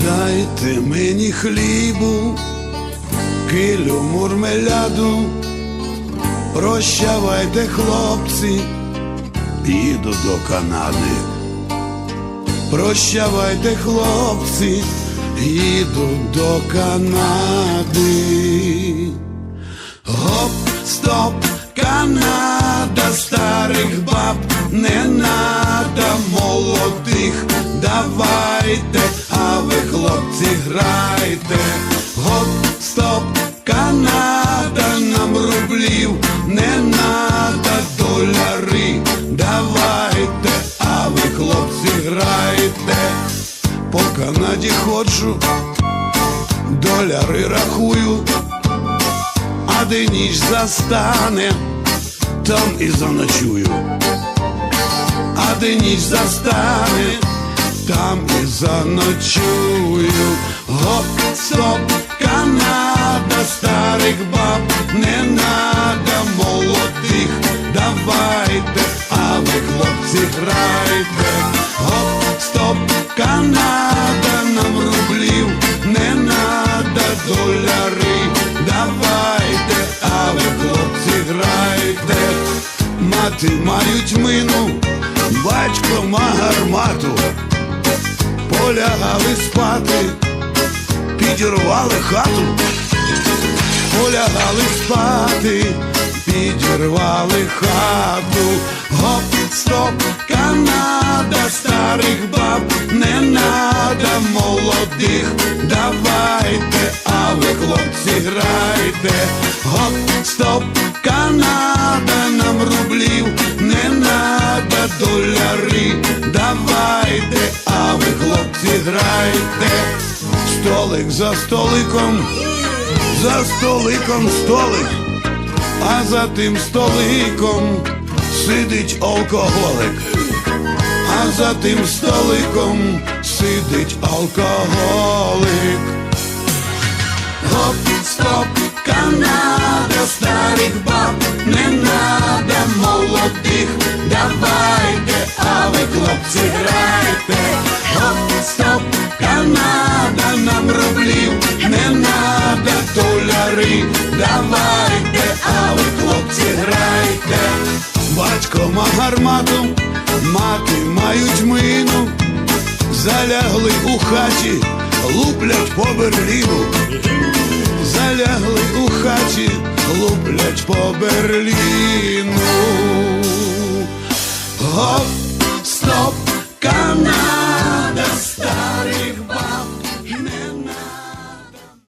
Дайте мені хлібу, килю мурмеляду, прощавайте, хлопці, їду до Канади. Прощавайте, хлопці, їду до Канади. Гоп, стоп, Канада, старих баб, не надо молодих, хлопці, грайте. Гоп, стоп, Канада, нам рублів, не надо доляри, давайте, а ви, хлопці, грайте. По Канаді ходжу, доляри рахую а де ніч застане, там і заночую, а де ніч застане, там і заночую. Канада, нам рублів, не надо доляри, давайте, а ви, хлопці, грайте. Мати мають мину, батько ма гармату, полягали спати, підірвали хату, полягали спати, підірвали хату, гоп, стоп, Канада, старих баб, молодих, давайте, а ви, хлопці, грайте, гоп, стоп, Канада, нам рублів, не надо доляри, давайте, а ви, хлопці, грайте, столик за столиком, за столиком столик, а за тим столиком сидить алкоголик, за тим столиком сидить алкоголик. Гоп, стоп, Канада, старих баб, не надо молодих, давайте, а ви, хлопці, грайте. Гоп, стоп, Канада, нам рублів, не надо доляри, давайте, а ви, хлопці, грайте. Батько ма гармату, мати мають мину, залягли у хаті, луплять по Берліну, залягли у хаті, луплять по Берліну. Гоп,